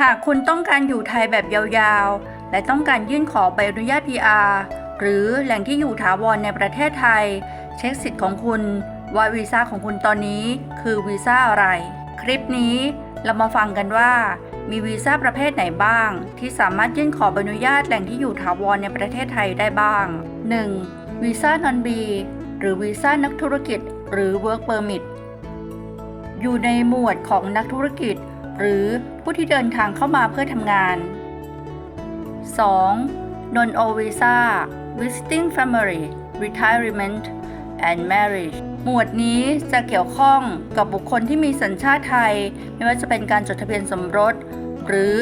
หากคุณต้องการอยู่ไทยแบบยาวๆ และต้องการยื่นขอใบอนุญาต PR หรือแหล่งที่อยู่ถาวรในประเทศไทย เช็คสิทธิ์ของคุณว่าวีซ่าของคุณตอนนี้คือวีซ่าอะไร คลิปนี้เรามาฟังกันว่า มีวีซ่าประเภทไหนบ้าง ที่สามารถยื่นขอใบอนุญาตแหล่งที่อยู่ถาวรในประเทศไทยได้บ้าง 1. วีซ่านอนบีหรือวีซ่านักธุรกิจ หรือ Work Permit อยู่ในหมวดของนักธุรกิจ หรือผู้ที่เดินทางเข้ามาเพื่อทำงาน 2. Non O Visa Visiting Family Retirement and Marriage หมวดนี้จะเกี่ยวข้องกับบุคคลที่มีสัญชาติไทย ไม่ว่าจะเป็นการจดทะเบียนสมรส หรือ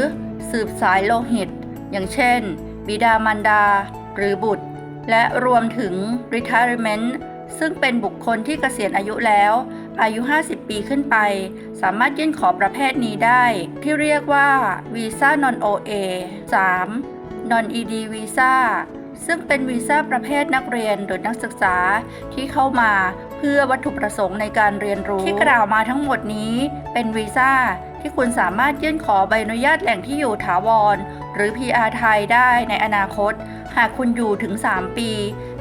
สืบสายโลหิต อย่างเช่น บิดามารดา หรือบุตร และรวมถึง Retirement ซึ่งเป็นบุคคลที่เกษียณอายุแล้ว อายุ 50 ปีขึ้นไป สามารถยื่นขอประเภทนี้ได้ ที่เรียกว่าวีซ่า non OA 3. non ED visa ซึ่งเป็นวีซ่าประเภทนักเรียนหรือนักศึกษาที่เข้ามาเพื่อวัตถุประสงค์ในการเรียนรู้ ที่กล่าวมาทั้งหมดนี้ เป็นวีซ่าที่คุณสามารถยื่นขอใบอนุญาตแหล่งที่อยู่ถาวร หรือ PR ไทยได้ในอนาคต หากคุณอยู่ถึง 3 ปี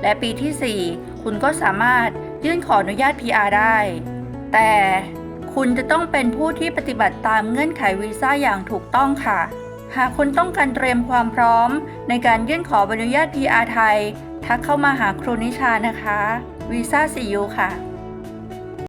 และปีที่ 4 คุณก็สามารถยื่นขออนุญาต PR ได้ แต่คุณจะต้องเป็นผู้ที่ปฏิบัติตามเงื่อนไขวีซ่าอย่างถูกต้องค่ะ หากคุณต้องการเตรียมความพร้อม ในการยื่นขอใบอนุญาต PR ไทย ทักเข้ามาหาครูนิชานะคะ วีซ่าซียูค่ะ